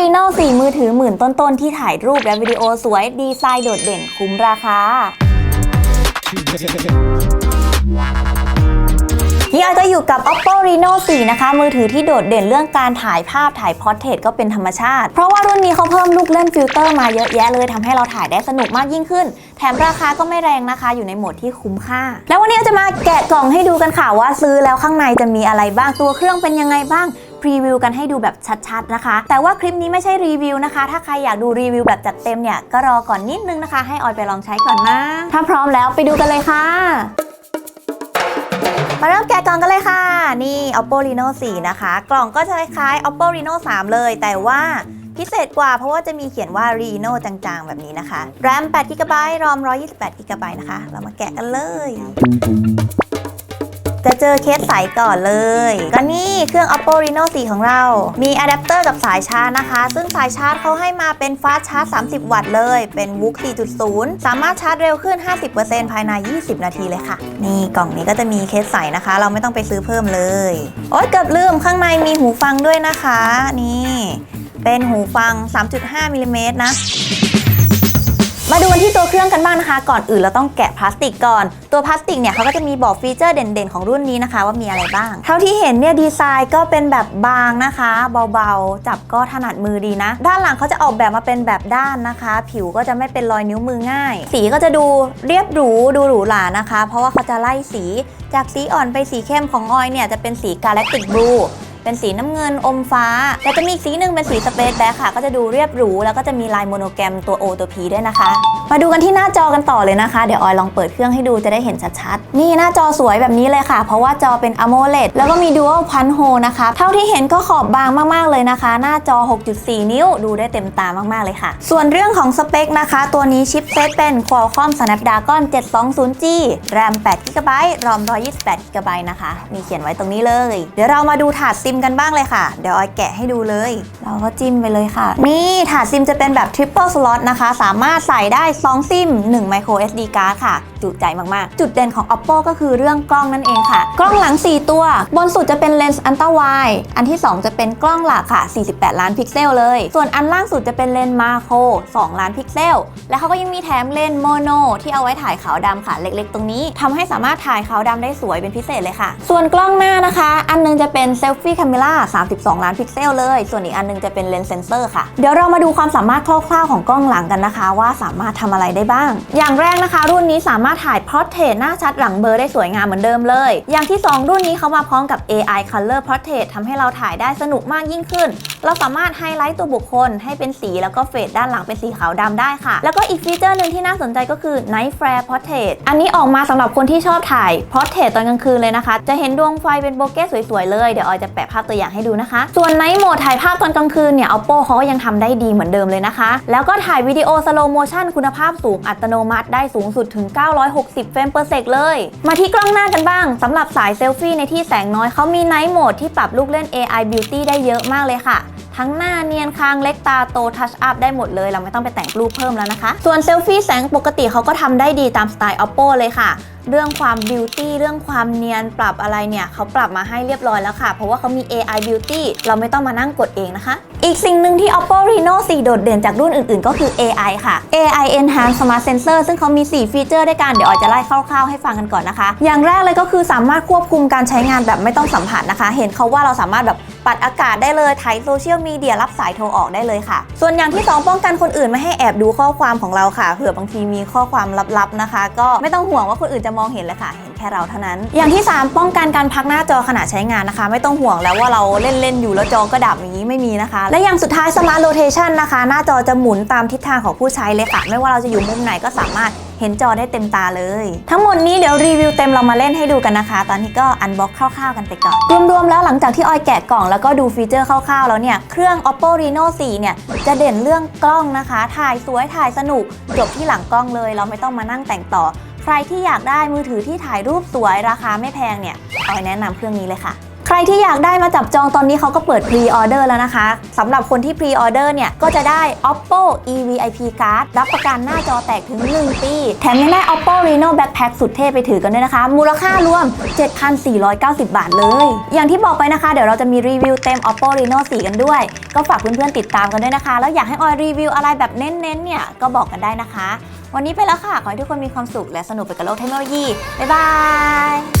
Reno 4 มือถือหมื่นต้นๆ ที่ถ่ายรูปและวิดีโอสวยดีไซน์โดดเด่นคุ้มราคานี่ออยก็อยู่กับ Oppo Reno 4 นะคะ มือถือที่โดดเด่นเรื่องการถ่ายภาพถ่ายพอร์เทรตก็เป็นธรรมชาติ เพราะว่ารุ่นนี้เขาเพิ่มลูกเล่นฟิลเตอร์มาเยอะแยะเลยทำให้เราถ่ายได้สนุกมากยิ่งขึ้น แถมราคาก็ไม่แรงนะคะ อยู่ในโหมดที่คุ้มค่า แล้ววันนี้เราจะมาแกะกล่องให้ดูกันค่ะว่าซื้อแล้วข้างในจะมีอะไรบ้างตัวเครื่องเป็นยังไงบ้าง รีวิวกันให้ดูแบบชัดๆนะคะ แต่ว่าคลิปนี้ไม่ใช่รีวิวนะคะ ถ้าใครอยากดูรีวิวแบบจัดเต็มเนี่ยก็รอก่อนนิดนึงนะคะ ให้ออยไปลองใช้ก่อนนะ ถ้าพร้อมแล้วไปดูกันเลยค่ะมาเริ่มแกะกล่องกันเลยค่ะ นี่ Oppo Reno 4 นะคะ กล่องก็จะคล้ายๆ Oppo Reno 3 เลย แต่ว่าพิเศษกว่าเพราะว่าจะมีเขียนว่า Reno จางๆ แบบนี้นะคะ RAM 8 GB ROM 128 GB นะคะ เรามาแกะกันเลย จะเจอเคสใสก่อนเลย ก็นี่เครื่อง Oppo Reno 4 ของเรา มีอะแดปเตอร์กับสายชาร์จนะคะ ซึ่งสายชาร์จเขาให้มาเป็นฟาสชาร์จ 30 วัตต์เลย เป็น WOOC 4.0 สามารถชาร์จเร็วขึ้น 50%ภายใน 20 นาทีเลยค่ะ นี่กล่องนี้ก็จะมีเคสใสนะคะ เราไม่ต้องไปซื้อเพิ่มเลย โอ๊ยเกือบลืมข้างในมีหูฟังด้วยนะคะ นี่ เป็นหูฟัง 3.5มิลลิเมตรนะ มาดูกันที่ตัวเครื่องกันบ้างนะคะ ก่อนอื่นเราต้องแกะพลาสติกก่อน ตัวพลาสติกเนี่ยเขาก็จะมีบอกฟีเจอร์เด่นๆ ของรุ่นนี้นะคะ ว่ามีอะไรบ้าง เท่าที่เห็นเนี่ยดีไซน์ก็เป็นแบบบางนะคะ เบาๆ จับก็ถนัดมือดีนะ ด้านหลังเขาจะออกแบบมาเป็นแบบด้านนะคะ ผิวก็จะไม่เป็นรอยนิ้วมือง่าย สีก็จะดูเรียบหรูดูหรูหรานะคะ เพราะว่าเขาจะไล่สีจากสีอ่อนไปสีเข้มของออยเนี่ยจะเป็นสี Galactic Blue เป็นสีน้ำเงินอมฟ้าแล้วจะมีอีกสีหนึ่งเป็นสีสเปซแบ็คค่ะ ก็จะดูเรียบหรู แล้วก็จะมีลายโมโนแกรมตัว O ตัว P ด้วยนะคะ มาดูกันที่หน้าจอกันต่อเลยนะคะ เดี๋ยวออยลองเปิดเครื่องให้ดูจะได้เห็นชัดๆ นี่หน้าจอสวยแบบนี้เลยค่ะ เพราะว่าจอเป็น AMOLED แล้วก็มี Dual Punch Hole นะคะ เท่าที่เห็นก็ขอบบางมากๆเลยนะคะ หน้าจอ 6.4 นิ้วดูได้เต็มตามากๆเลยค่ะ ส่วนเรื่องของสเปคนะคะ ตัวนี้ชิปเซตเป็น Qualcomm Snapdragon 720G RAM 8 GB ROM 128 GB นะคะ มีเขียนไว้ตรงนี้เลย เดี๋ยวเรามาดูถาดซิมกันบ้างเลยค่ะ เดี๋ยวออยแกะให้ดูเลย เราก็จิ้มไปเลยค่ะ นี่ถาดซิมจะเป็นแบบ Triple Slot นะคะ สามารถใส่ได้ 2 ซิม 1 Micro SD card ค่ะ จุใจมาก ๆ จุดเด่นของ Oppo ก็คือเรื่องกล้องนั่นเองค่ะ กล้องหลัง 4 ตัว บนสุดจะเป็นเลนส์อันตราไวอันที่ 2 จะเป็นกล้องหลักค่ะ 48 ล้านพิกเซลเลย ส่วนอันล่างสุดจะเป็นเลนส์มาโคร2ล้านพิกเซล และเขาก็ยังมีแถมเลนส์โมโนที่เอาไว้ถ่ายขาวดำค่ะ เล็ก ๆ ตรงนี้ทำให้สามารถถ่ายขาวดำได้สวยเป็นพิเศษเลยค่ะ ส่วนกล้องหน้านะคะ อันหนึงจะเป็นเซลฟี่ c a ม e รา32 ล้านพิกเซลเลย ส่วนอีกอันหนึงจะเป็นเลนส์เซนเซอร์ค่ะ เดี๋ยวเรามาดูความสามารถคร่าวๆของกล้องหลังกันนะคะ ว่าสามารถทำอะไรได้บ้าง อย่างแรกนะคะ รุ่นนี้สามารถถ่ายพอร์เทรตหน้าชัดหลังเบลอได้สวยงามเหมือนเดิมเลย อย่างที่ 2 รุ่นนี้เขามาพร้อมกับ AI Color Portrait ทำให้เราถ่ายได้สนุกมากยิ่งขึ้น เราสามารถไฮไลท์ตัวบุคคล ให้เป็นสีแล้วก็เฟดด้านหลังเป็นสีขาวดำได้ค่ะ แล้วก็อีกฟีเจอร์หนึ่งที่น่าสนใจก็คือ Night Flare Portrait อันนี้ออกมาสำหรับคนที่ชอบถ่าย Portrait ตอนกลางคืนเลยนะคะ จะเห็นดวงไฟเป็นโบเก้สวยๆเลยเดี๋ยวออยจะแปะภาพตัวอย่างให้ดูนะคะ ส่วนไนท์โหมดถ่ายภาพตอนกลางคืนเนี่ย Oppo เขาก็ยังทำได้ดีเหมือนเดิมเลยนะคะ แล้วก็ถ่ายวิดีโอสโลโมชันคุณภาพสูงอัตโนมัติได้สูงสุดถึง 960 เฟรมเพอร์เซกเลย มาที่กล้องหน้ากันบ้างสำหรับสายเซลฟี่ในที่แสงน้อยเขามี Night Mode ที่ปรับลูกเล่น AI Beauty ได้เยอะมากเลยค่ะ ทั้งหน้าเนียนคางเล็กตาโตทัชอัพได้หมดเลย เราไม่ต้องไปแต่งรูปเพิ่มแล้วนะคะ ส่วนเซลฟี่แสงปกติเขาก็ทำได้ดีตามสไตล์ Oppo เลยค่ะเรื่องความบิวตี้เรื่องความเนียนปรับอะไรเนี่ยเขาปรับมาให้เรียบร้อยแล้วค่ะ เพราะว่าเขามี AI Beauty เราไม่ต้องมานั่งกดเองนะคะ อีกสิ่งหนึ่งที่ Oppo Reno 4 โดดเด่นจากรุ่นอื่นๆ ก็คือ AI ค่ะ AI Enhanced Smart Sensor ซึ่งเขามี 4 ฟีเจอร์ด้วยกัน เดี๋ยวออยจะไล่คร่าวๆให้ฟังกันก่อนนะคะ อย่างแรกเลยก็คือสามารถควบคุมการใช้งานแบบไม่ต้องสัมผัสนะคะ เห็นเขาว่าเราสามารถแบบ ปัดอากาศได้เลยถ่ายโซเชียลมีเดียรับสายโทรออกได้เลยค่ะ ส่วนอย่างที่ 2 ป้องกันคนอื่นไม่ให้แอบดูข้อความของเราค่ะ เผื่อบางทีมีข้อความลับๆนะคะ ก็ไม่ต้องห่วงว่าคนอื่นจะมองเห็นเลยค่ะ ค่เราเท่านั้น อย่างที่ 3 ป้องกันการพักหน้าจอขณะใช้งานนะคะ ไม่ต้องห่วงแล้วว่าเราเล่นๆอยู่แล้วจอก็ดับอย่างนี้ไม่มีนะคะ และอย่างสุดท้าย Smart Rotation นะคะ หน้าจอจะหมุนตามทิศทางของผู้ใช้เลยค่ะ ไม่ว่าเราจะอยู่มุมไหนก็สามารถเห็นจอได้เต็มตาเลย ทั้งหมดนี้เดี๋ยวรีวิวเต็มเรามาเล่นให้ดูกันนะคะ ตอนนี้ก็อันบ็อกคร่าวๆกันไปก่อน รวมๆแล้วหลังจากที่ออยแกะกล่องแล้วก็ดูฟีเจอร์คร่าวๆแล้วเนี่ย เครื่อง Oppo Reno 4 เนี่ย จะเด่นเรื่องกล้องนะคะ ถ่ายสวยถ่ายสนุก จบที่หลังกล้องเลย เราไม่ต้องมานั่งแต่งต่อ ใครที่อยากได้มือถือที่ถ่ายรูปสวยราคาไม่แพงเนี่ยออยแนะนำเครื่องนี้เลยค่ะใใครที่อยากได้มาจับจองตอนนี้เขาก็เปิดพรีออเดอร์แล้วนะคะสำหรับคนที่พรีออเดอร์เนี่ย ก็จะได้ oppo evip card รับประกันหน้าจอแตกถึง 1 ปี แถมยังได้ oppo reno backpack สุดเท่ไปถือกันด้วยนะคะ มูลค่ารวม 7,490 บาทเลย อย่างที่บอกไปนะคะ เดี๋ยวเราจะมีรีวิวเต็ม oppo reno 4 กันด้วย ก็ฝากเพื่อนๆติดตามกันด้วยนะคะ แล้วอยากให้ออยรีวิวอะไรแบบเน้นๆเนี่ยก็บอกกันได้นะคะ วันนี้ไปแล้วค่ะ ขอให้ทุกคนมีความสุขและสนุกไปกับโลกเทคโนโลยี บ๊ายบาย